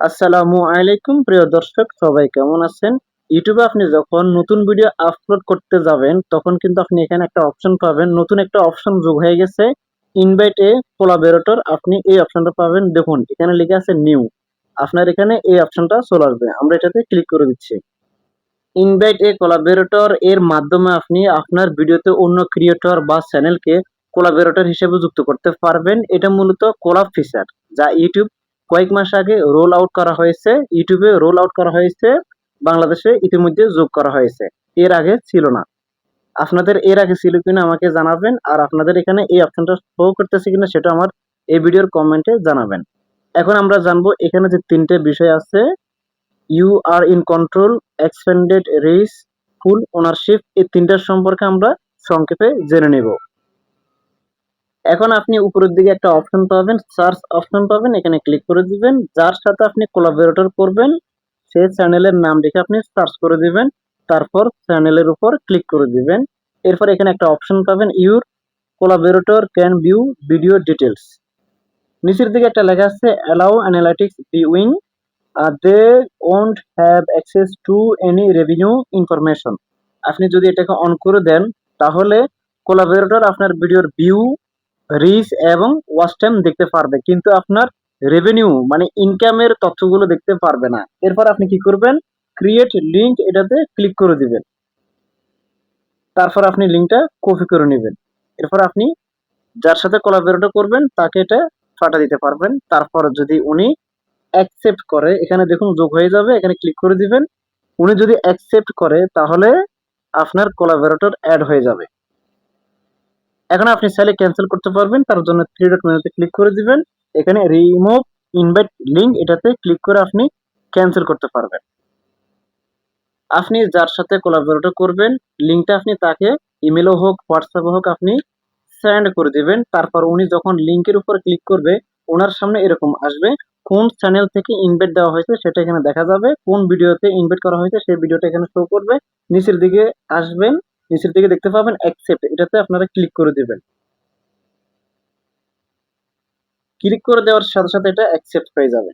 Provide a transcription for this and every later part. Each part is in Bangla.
আসসালামু আলাইকুম, প্রিয় দর্শক, সবাই কেমন আছেন? ইউটিউবে আপনি যখন নতুন ভিডিও আপলোড করতে যাবেন, তখন কিন্তু আপনি এখানে একটা অপশন পাবেন। নতুন একটা অপশন যোগ হয়ে গেছে ইনভাইট এ কোলাবোরেটর আপনি এই অপশনটা পাবেন। দেখুন, এখানে লেখা আছে নিউ আপনার এখানে এই অপশনটা চলে আসবে। আমরা এটাতে ক্লিক করে দিচ্ছি। ইনভাইট এ কোলাবোরেটর এর মাধ্যমে আপনি আপনার ভিডিওতে অন্য ক্রিয়েটর বা চ্যানেলকে কোলাবোরেটর হিসেবে যুক্ত করতে পারবেন। এটা মূলত কোলাব ফিচার যা ইউটিউব কয়েক মাস আগে রোল আউট করা হয়েছে, ইউটিউবে রোল আউট করা হয়েছে, বাংলাদেশে ইতিমধ্যে যোগ করা হয়েছে। এর আগে ছিল না। আপনাদের এর আগে ছিল কিনা আমাকে জানাবেন, আর আপনাদের এখানে এই অপশনটা শো করতেছে কিনা সেটা আমার এই ভিডিওর কমেন্টে জানাবেন। এখন আমরা জানব এখানে যে তিনটে বিষয় আছে। You are in control expanded reach full ownership এই তিনটার সম্পর্কে আমরা সংক্ষেপে জেনে নেব। এখন আপনি উপরের দিকে একটা অপশন পাবেন সার্চ অপশন পাবেন, এখানে ক্লিক করে দিবেন। যার সাথে আপনি কোলাবোরেটর করবেন, সেই চ্যানেলের নাম লিখে আপনি সার্চ করে দিবেন, তারপর চ্যানেলের উপর ক্লিক করে দিবেন। এরপর এখানে একটা অপশন পাবেন your collaborator can view video details নিচের দিকে একটা লেখা আছে allow analytics viewing they won't have access to any revenue information আপনি যদি এটাকে অন করে দেন, তাহলে কোলাবোরেটর আপনার ভিডিওর ভিউ রিচ এবং ওয়াচ টাইম দেখতে পারবে। কিন্তু আপনার রেভিনিউ মানে ইনকামের তথ্যগুলো দেখতে পারবে না। এরপর আপনি কি করবেন? ক্রিয়েট লিঙ্ক এটাতে ক্লিক করে দিবেন। তারপর আপনি লিঙ্কটা কপি করে নেবেন। এরপর আপনি যার সাথে কোলাবোরেটর করবেন, তাকে এটা ফাটা দিতে পারবেন। তারপর যদি উনি অ্যাকসেপ্ট করে, এখানে দেখুন যোগ হয়ে যাবে, এখানে ক্লিক করে দিবেন। উনি যদি অ্যাকসেপ্ট করে, তাহলে আপনার কোলাবোরেটর অ্যাড হয়ে যাবে। এখন আপনি চাইলে ক্যান্সেল করতে পারবেন, তার জন্য থ্রি ডট মেনুতে ক্লিক করে দিবেন। এখানে রিমুভ ইনভাইট লিঙ্ক এটাতে ক্লিক করে আপনি ক্যান্সেল করতে পারবেন। আপনি যার সাথে কোলাবোরেটর করবেন লিঙ্কটা আপনি তাকে ইমেলও হোক হোয়াটসঅ্যাপে হোক আপনি সেন্ড করে দিবেন। তারপর উনি যখন লিঙ্কের উপর ক্লিক করবে, ওনার সামনে এরকম আসবে, কোন চ্যানেল থেকে ইনভাইট দেওয়া হয়েছে সেটা এখানে দেখা যাবে, কোন ভিডিওতে ইনভাইট করা হয়েছে সেই ভিডিওটা এখানে শো করবে, নিচের দিকে আসবেন। নিচের দিকে দেখতে পাবেন অ্যাকসেপ্ট এটাতে আপনারা ক্লিক করে দিবেন। ক্লিক করে দেওয়ার সাথে সাথে এটা অ্যাকসেপ্ট হয়ে যাবে।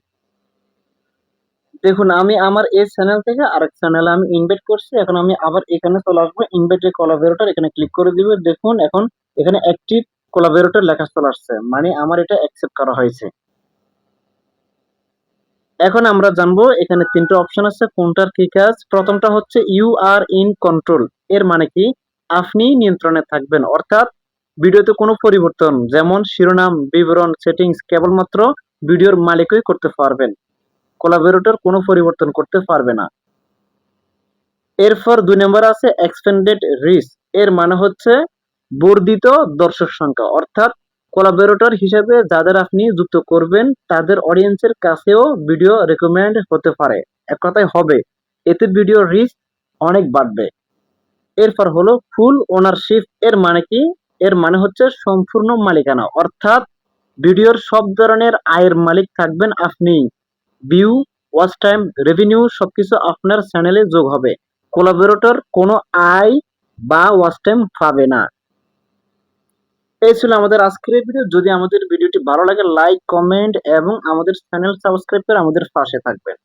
দেখুন, আমি আমার এই চ্যানেল থেকে আরেক চ্যানেলে আমি ইনভাইট করছি। এখন আমি আবার এখানে চলে আসব ইনভাইটের কোলাবোরেটর এখানে ক্লিক করে দিব। দেখুন, এখন এখানে অ্যাক্টিভ কোলাবোরেটর লেখা চলে আসছে। মানে আমার এটা অ্যাকসেপ্ট করা হয়েছে। এখন আমরা জানব, এখানে তিনটা অপশন আছে, কোনটার কি কাজ? প্রথমটা হচ্ছে ইউ আর ইন কন্ট্রোল এর মানে কি? আপনি নিয়ন্ত্রণে থাকবেন। অর্থাৎ ভিডিওতে কোনো পরিবর্তন, যেমন শিরোনাম, বিবরণ সেটিংস কেবলমাত্র ভিডিওর মালিকই করতে পারবেন। কোলাবোরেটর কোনো পরিবর্তন করতে পারবে না। এরপর দুই নম্বর আছে এক্সপেন্ডেড রিচ এর মানে হচ্ছে বর্ধিত দর্শক সংখ্যা। অর্থাৎ কোলাবোরেটর হিসেবে যাদের আপনি যুক্ত করবেন, তাদের অডিয়েন্সের কাছেও ভিডিও রেকমেন্ড হতে পারে। এক কথায় হবে, এতে ভিডিও রিচ অনেক বাড়বে। এরপর হলো ফুল ওনারশিপ এর মানে কি? এর মানে হচ্ছে সম্পূর্ণ মালিকানা। অর্থাৎ ভিডিওর সব ধরনের আয়ের মালিক থাকবেন আপনি। ভিউ ওয়াচ টাইম রেভিনিউ সবকিছু আপনার চ্যানেলে যোগ হবে। কোলাবোরেটর কোনো আয় বা ওয়াচ টাইম পাবে না। এই ছিল আমাদের আজকের ভিডিও যদি আমাদের ভিডিওটি ভালো লাগে লাইক কমেন্ট এবং আমাদের চ্যানেল সাবস্ক্রাইব করে আমাদের পাশে থাকবেন।